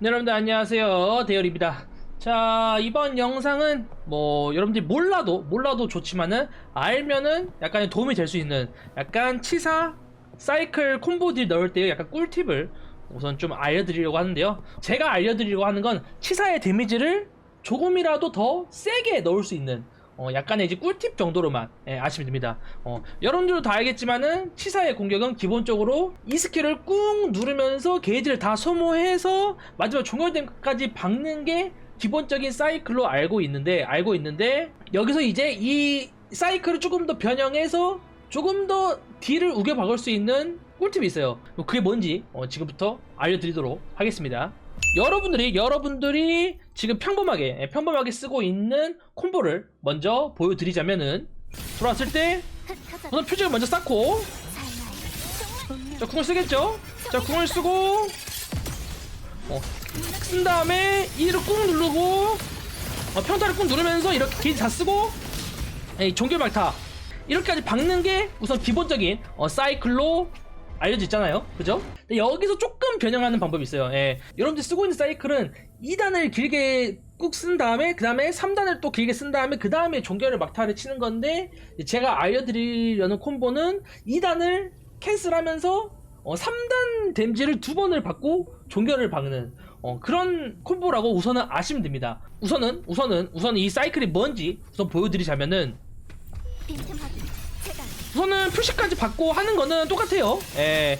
네, 여러분들 안녕하세요. 대열입니다. 자, 이번 영상은 뭐 여러분들이 몰라도 몰라도 좋지만은 알면은 약간 도움이 될 수 있는 약간 치사 사이클 콤보들 넣을 때 약간 꿀팁을 우선 좀 알려드리려고 하는데요. 제가 알려드리려고 하는 건 치사의 데미지를 조금이라도 더 세게 넣을 수 있는 어, 약간의 이제 꿀팁 정도로만 예, 아시면 됩니다. 어, 여러분들도 다 알겠지만은 치사의 공격은 기본적으로 이 스킬을 꾹 누르면서 게이지를 다 소모해서 마지막 종결됨까지 박는 게 기본적인 사이클로 알고 있는데 알고 있는데 여기서 이제 이 사이클을 조금 더 변형해서 조금 더 딜을 우겨 박을 수 있는 꿀팁이 있어요. 그게 뭔지 어, 지금부터 알려드리도록 하겠습니다. 여러분들이 여러분들이 지금 평범하게 예, 평범하게 쓰고 있는 콤보를 먼저 보여드리자면은 돌아왔을 때 우선 표적을 먼저 쌓고 자 궁을 쓰겠죠? 자 궁을 쓰고 어, 쓴 다음에 E를 꾹 누르고 어, 평타를 꾹 누르면서 이렇게 게이지 다 쓰고 예, 종결 말타 이렇게까지 박는 게 우선 기본적인 어, 사이클로 알려져 있잖아요. 그죠? 근데 여기서 조금 변형하는 방법이 있어요. 예. 여러분들 쓰고 있는 사이클은 2단을 길게 꾹 쓴 다음에 그 다음에 3단을 또 길게 쓴 다음에 그 다음에 종결을 막타를 치는 건데 제가 알려드리려는 콤보는 2단을 캔슬하면서 어, 3단 댐지를 두 번을 받고 종결을 박는 어, 그런 콤보라고 우선은 아시면 됩니다. 우선은 우선은 우선 이 사이클이 뭔지 우선 보여드리자면은 우선은 표시까지 받고 하는 거는 똑같아요. 예.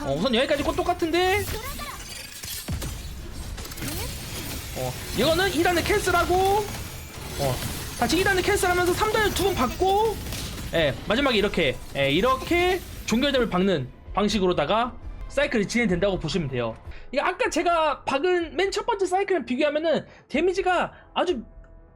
어, 우선 여기까지 건 똑같은데 어, 이거는 2단을 캔슬하고 어, 다시 2단을 캔슬하면서 3단을 두 번 받고 예, 마지막에 이렇게 예, 이렇게 종결점을 박는 방식으로다가 사이클이 진행된다고 보시면 돼요. 이게 아까 제가 박은 맨 첫 번째 사이클이랑 비교하면은 데미지가 아주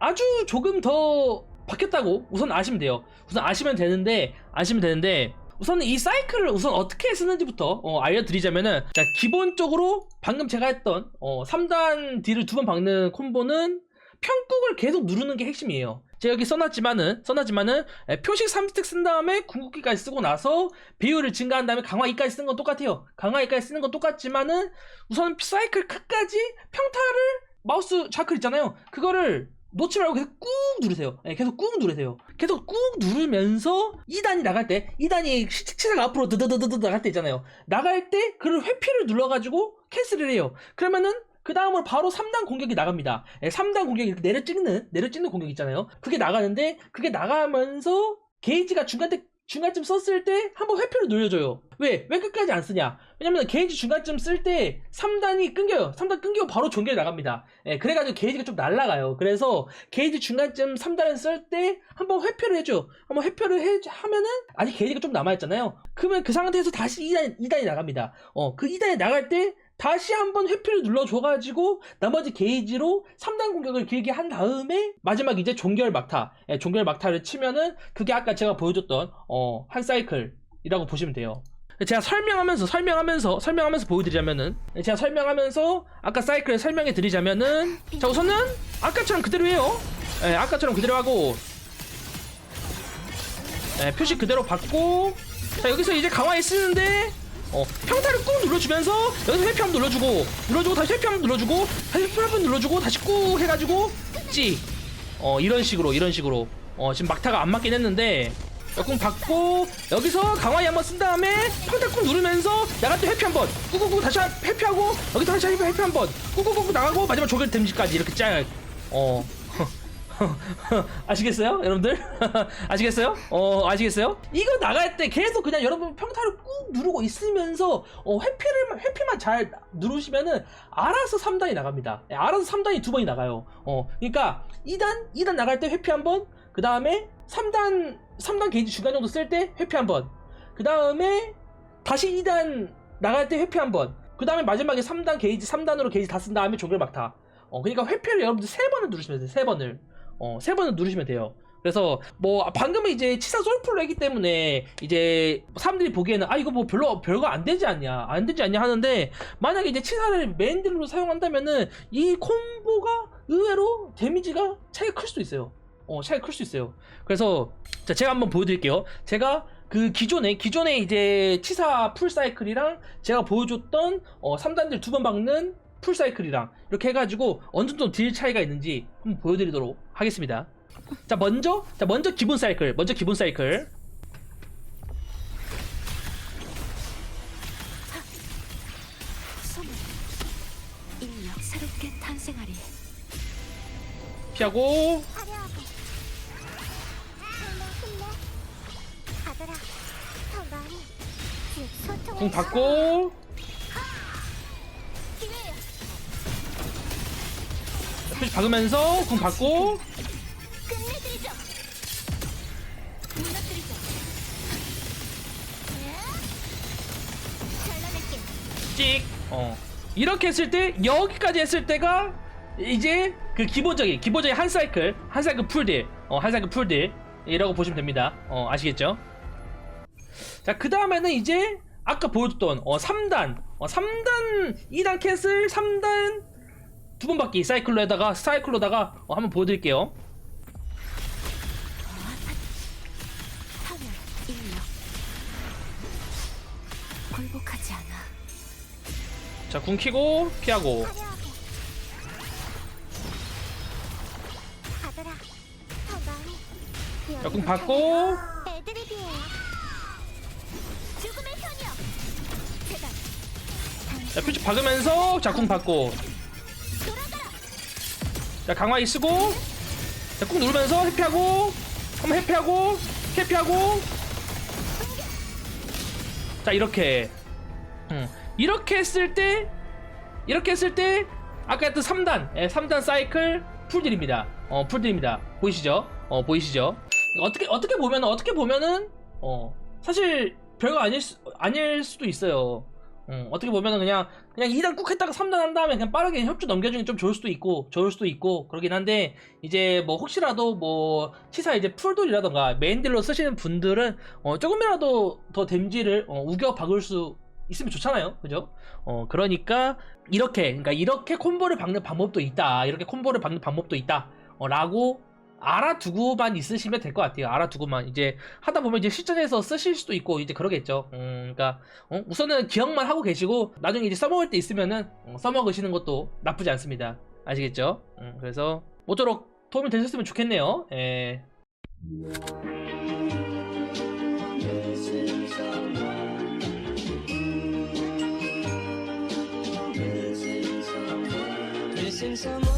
아주 조금 더 바뀌었다고 우선 아시면 돼요. 우선 아시면 되는데 아시면 되는데 우선 이 사이클을 우선 어떻게 쓰는지부터 어, 알려드리자면은 자 기본적으로 방금 제가 했던 어, 3단 딜을 두번 박는 콤보는 평국을 계속 누르는 게 핵심이에요. 제가 여기 써놨지만은 써놨지만은 에, 표식 3스택 쓴 다음에 궁극기까지 쓰고 나서 비율을 증가한 다음에 강화 2까지 쓰는 건 똑같아요. 강화 2까지 쓰는 건 똑같지만은 우선 사이클 끝까지 평타를 마우스 좌클 있잖아요. 그거를 놓지 말고 계속 꾹 누르세요. 예, 계속 꾹 누르세요. 계속 꾹 누르면서 2단이 나갈 때, 2단이 치사가 앞으로 드드드드드 나갈 때 있잖아요. 나갈 때 그를 회피를 눌러가지고 캔슬을 해요. 그러면은 그 다음으로 바로 3단 공격이 나갑니다. 예, 3단 공격이 이렇게 내려 찍는, 내려 찍는 공격 있잖아요. 그게 나가는데, 그게 나가면서 게이지가 중간 때, 중간쯤 썼을 때 한번 회피를 눌려줘요. 왜? 왜 끝까지 안 쓰냐? 왜냐면 게이지 중간쯤 쓸 때 3단이 끊겨요. 3단 끊기고 바로 종결이 나갑니다. 예, 그래가지고 게이지가 좀 날라가요. 그래서 게이지 중간쯤 3단을 쓸 때 한번 회피를 해줘. 한번 회피를 해, 하면은 아직 게이지가 좀 남아있잖아요. 그러면 그 상태에서 다시 2단, 2단이 나갑니다. 어, 그 2단이 나갈 때 다시 한번 회피를 눌러줘가지고 나머지 게이지로 3단 공격을 길게 한 다음에 마지막 이제 종결 막타, 예, 종결 막타를 치면은 그게 아까 제가 보여줬던 어, 한 사이클이라고 보시면 돼요. 제가 설명하면서 설명하면서 설명하면서 보여드리자면은 제가 설명하면서 아까 사이클을 설명해 드리자면은 자 우선은 아까처럼 그대로 해요. 예, 아까처럼 그대로 하고 예, 표시 그대로 받고 자 여기서 이제 강화에 쓰는데 어, 평타를 꾹 눌러주면서 여기서 회피 한번 눌러주고 눌러주고 다시 회피 한번 눌러주고 다시 회피 한번 눌러주고 다시 꾹 해가지고 찌. 어, 이런 식으로 이런 식으로. 어, 지금 막타가 안 맞긴 했는데 꾹 받고 여기서 강화이 한번 쓴 다음에 평타 꾹 누르면서 나갈 때 회피 한번. 꾹꾹꾹 다시 회피하고 여기 다시 회피 한번. 꾹꾹꾹 나가고 마지막 조결 데미지까지 이렇게 짤. 어. 아시겠어요? 여러분들? 아시겠어요? 어, 아시겠어요? 이거 나갈 때 계속 그냥 여러분 평타를 꾹 누르고 있으면서 어, 회피를 회피만 잘 누르시면은 알아서 3단이 나갑니다. 예, 알아서 3단이 두 번이 나가요. 어, 그러니까 2단 2단 나갈 때 회피 한 번, 그 다음에 3단 3단 게이지 중간 정도 쓸 때 회피 한 번, 그 다음에 다시 2단 나갈 때 회피 한 번, 그 다음에 마지막에 3단 게이지 3단으로 게이지 다 쓴 다음에 종결 막타. 어, 그러니까 회피를 여러분들 세 번을 누르시면 돼요. 세 번을. 어, 세 번을 누르시면 돼요. 그래서 뭐 방금은 이제 치사 솔플로 했기 때문에 이제 사람들이 보기에는 아 이거 뭐 별로 별거 안 되지 않냐 안 되지 않냐 하는데 만약에 이제 치사를 맨들로 사용한다면은 이 콤보가 의외로 데미지가 차이가 클 수도 있어요. 어 차이가 클 수 있어요. 그래서 자 제가 한번 보여드릴게요. 제가 그 기존에 기존에 이제 치사 풀 사이클이랑 제가 보여줬던 어, 3단들 두번 박는 풀 사이클이랑 이렇게 해가지고 어느 정도 딜 차이가 있는지 한번 보여드리도록 하겠습니다. 자 먼저 자 먼저 기본 사이클 먼저 기본 사이클. 소문 인력 새롭게 탄생하리. 피하고. 화려하게 힘내 힘내 받아라. 더 많이. 소통을 궁 받고 자, 표시 박으면서 궁 받고 끝내드리죠 무너뜨리죠 잘라낼게 찍. 어. 이렇게 했을 때 여기까지 했을 때가 이제 그 기본적인 기본적인 한 사이클 한 사이클 풀딜 어 한 사이클 풀딜 이라고 보시면 됩니다. 어 아시겠죠? 자 그 다음에는 이제 아까 보여줬던 어 3단 어 3단 2단 캔슬 3단 두 번 바퀴 사이클로에다가 사이클로다가 어, 한번 보여드릴게요. 굴복하지 않아. 자 궁 키고 피하고. 화려하게 받아라. 더 많이 자, 궁 받고. 죽음의 현역 자 표시 박으면서 자 궁 받고 자 강화기 쓰고. 자꾹 누르면서 회피하고. 한번 회피하고 회피하고. 자 이렇게. 음, 이렇게 했을 때 이렇게 했을 때 아까 했던 3단 예, 3단 사이클 풀딜입니다. 어 풀딜입니다. 보이시죠? 어 보이시죠? 어떻게 어떻게 보면 어떻게 보면은 어 사실 별거 아닐 수, 아닐 수도 있어요 음, 어떻게 보면은 그냥 그냥 2단 꾹 했다가 3단 한 다음에 그냥 빠르게 협조 넘겨주는 게좀 좋을 수도 있고 좋을 수도 있고 그러긴 한데 이제 뭐 혹시라도 뭐 치사 이제 풀돌이라던가 메인딜로 쓰시는 분들은 어 조금이라도 더 댐지를 어, 우겨 박을 수 있으면 좋잖아요. 그죠? 어 그러니까 이렇게 그러니까 이렇게 콤보를 박는 방법도 있다. 이렇게 콤보를 박는 방법도 있다. 어, 라고 알아두고만 있으시면 될 것 같아요. 알아두고만 이제 하다 보면 이제 실전에서 쓰실 수도 있고 이제 그러겠죠. 음, 그러니까 어, 우선은 기억만 하고 계시고 나중에 이제 써먹을 때 있으면은 어, 써먹으시는 것도 나쁘지 않습니다. 아시겠죠? 음, 그래서 모쪼록 도움이 되셨으면 좋겠네요. 예. Missing